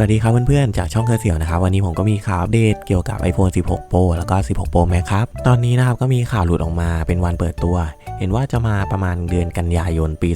วัสดีครับเพื่อนๆ จากช่องเคอร์เสียวนะครับ วันนี้ผมก็มีข่าวอัปเดตเกี่ยวกับ iPhone 16 Pro แล้วก็ 16 Pro Max ครับ ตอนนี้นะครับก็มีข่าวหลุดออกมาเป็นวันเปิดตัว เห็นว่าจะมาประมาณเดือนกันยายนปี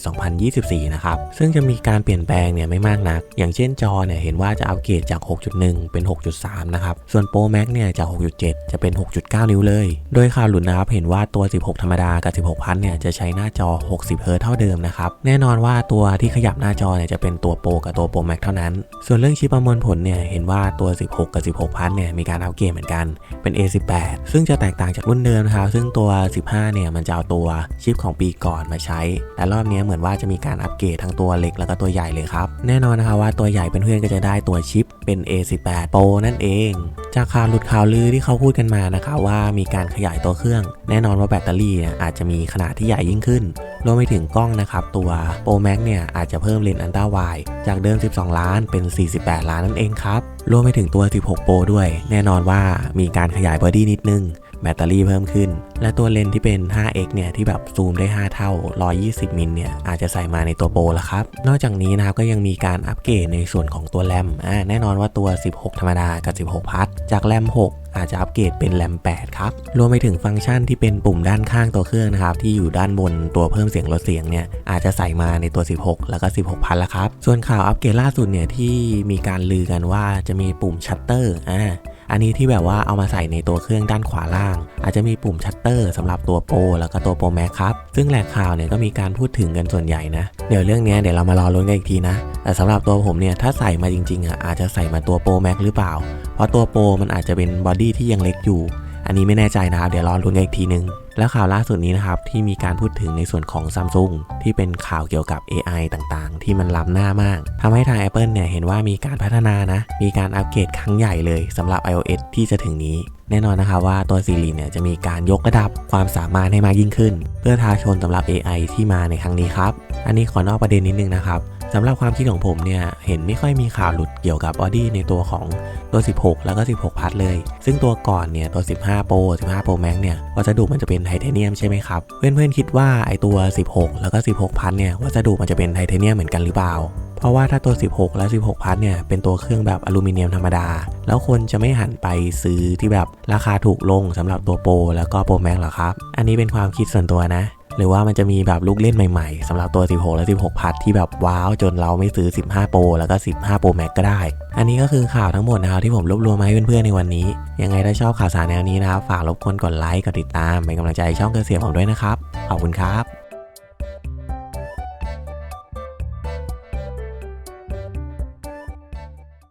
2024 นะครับ ซึ่งจะมีการเปลี่ยนแปลงเนี่ยไม่มากนัก อย่างเช่นจอเนี่ยเห็นว่าจะอัปเกรดจาก 6.1 เป็น 6.3 นะครับ ส่วน Pro Max เนี่ยจาก 6.7 จะเป็น 6.9 นิ้วเลย โดยข่าวหลุดนะครับเห็นว่าตัว 16 ธรรมดากับ 16 พันเนี่ยจะใช้หน้าจอ 60เฮิร์ตเท่าเดิมนะครับ แน่นอนว่าตัวที่ขยับหน้าจอเนี่ยจะเป็นตัว Pro กับตัว Pro Max เท่านั้น ส่วนเรื่องชิปประมวลผลเนี่ยเห็นว่าตัว 16 กับ 16 พันเนี่ยมีการอัปเกรดเหมือนกันเป็น A18 ซึ่งจะแตกต่างจากรุ่นเดิมนะครับซึ่งตัว 15 เนี่ยมันจะเอาตัวชิปของปีก่อนมาใช้ แต่รอบนี้เหมือนว่าจะมีการอัปเกรดทั้งตัวเล็กแล้วก็ตัวใหญ่เลยครับ แน่นอนนะครับว่าตัวใหญ่เป็นเพื่อนๆก็จะได้ตัวชิปเป็น A18 Pro นั่นเอง จากข่าวหลุดข่าวลือที่เขาพูดกันมานะคะว่ามีการขยายตัวเครื่อง แน่นอนว่าแบตเตอรี่เนี่ยอาจจะมีขนาดที่ใหญ่ยิ่งขึ้นรวมไปถึงกล้องนะครับตัว Pro Max เนี่ยอาจจะเพิ่มเลนส์อันต้าไวจากเดิม 12 ล้านเป็น 48 ล้านนั่นเองครับรวมไปถึงตัว 16 Pro ด้วย แน่นอนว่ามีการขยายบอดี้นิดนึง แบตเตอรี่เพิ่มขึ้น และตัวเลนส์ที่เป็น 5x เนี่ยที่แบบซูมได้ 5 เท่า 120 มิลเนี่ยอาจจะใส่มาในตัวโปรแล้วครับ นอกจากนี้นะครับก็ยังมีการอัปเกรดในส่วนของตัวแรมอ่าแน่นอนว่าตัว 16 ธรรมดากับ 16 พัทจากแรม 6อาจจะอัปเกรดเป็นแรม 8 ครับ รวมไปถึงฟังก์ชันที่เป็นปุ่มด้านข้างตัวเครื่องนะครับ ที่อยู่ด้านบนตัวเพิ่มเสียงลดเสียงเนี่ย อาจจะใส่มาในตัว 16 แล้วก็ 16 พันแล้วครับ ส่วนข่าวอัปเกรดล่าสุดเนี่ยที่มีการลือกันว่าจะมีปุ่มชัตเตอร์ อ่า อันนี้ที่แบบว่าเอามาใส่ในตัวเครื่องด้านขวาล่าง อาจจะมีปุ่มชัตเตอร์สำหรับตัวโปรแล้วก็ตัวโปรแม็กครับซึ่งแหล่งข่าวเนี่ยก็มีการพูดถึงกันส่วนใหญ่นะเดี๋ยวเรื่องนี้เดี๋ยวเรามารอลุ้นกันอีกทีนะแต่สำหรับตัวผมเนี่ยถ้าใส่มาจริงๆอะอาจจะใส่มาตัวโปรแม็กหรือเปล่า เพราะตัวโปรมันอาจจะเป็นบอดี้ที่ยังเล็กอยู่อันนี้ไม่แน่ใจนะครับเดี๋ยวรอลุ้นกันอีกทีนึง แล้วข่าวล่าสุดนี้นะครับ ที่มีการพูดถึงในส่วนของซัมซุงที่เป็นข่าวเกี่ยวกับ AI ต่างๆ ที่มันล้ำหน้ามากทำให้ทาง Apple เนี่ยเห็นว่ามีการพัฒนานะ มีการอัปเกรดครั้งใหญ่เลยสำหรับ iOS ที่จะถึงนี้ แน่นอนนะคะว่าตัว Siri เนี่ยจะมีการยกระดับความสามารถให้มากยิ่งขึ้น เพื่อท้าชนสำหรับ AI ที่มาในครั้งนี้ครับ อันนี้ขอนอกประเด็นนิดนึงนะครับ สำหรับความคิดของผมเนี่ย เห็นไม่ค่อยมีข่าวหลุดเกี่ยวกับบอดี้ในตัวของตัว 16 แล้วก็ 16 พัทเลย ซึ่งตัวก่อนเนี่ย ตัว 15 Pro 15 Pro Max เนี่ย วัสดุมันจะเป็นไทเทเนียมใช่ไหมครับ เพื่อนๆคิดว่าไอตัว 16 แล้วก็ 16 พัทเนี่ย วัสดุมันจะเป็นไทเทเนียมเหมือนกันหรือเปล่าเพราะว่าถ้าตัว 16 และ 16 พัทเนี่ย เป็นตัวเครื่องแบบอลูมิเนียมธรรมดา แล้วคนจะไม่หันไปซื้อที่แบบราคาถูกลงสำหรับตัวโปรแล้วก็โปรแม็กหรอครับ อันนี้เป็นความคิดส่วนตัวนะ หรือว่ามันจะมีแบบลูกเล่นใหม่ๆสำหรับตัว 16 และ 16 พัทที่แบบว้าวจนเราไม่ซื้อ 15 โปรแล้วก็ 15 โปรแม็กก็ได้ อันนี้ก็คือข่าวทั้งหมดนะครับที่ผมรวบรวมมาให้เพื่อนๆในวันนี้ ยังไงถ้าชอบข่าวสารแนวนี้นะครับ ฝากรบกวนกดไลค์กดติดตามเป็นกำลังใจช่องเกษตรผมด้วยนะครับ ขอบคุณครับ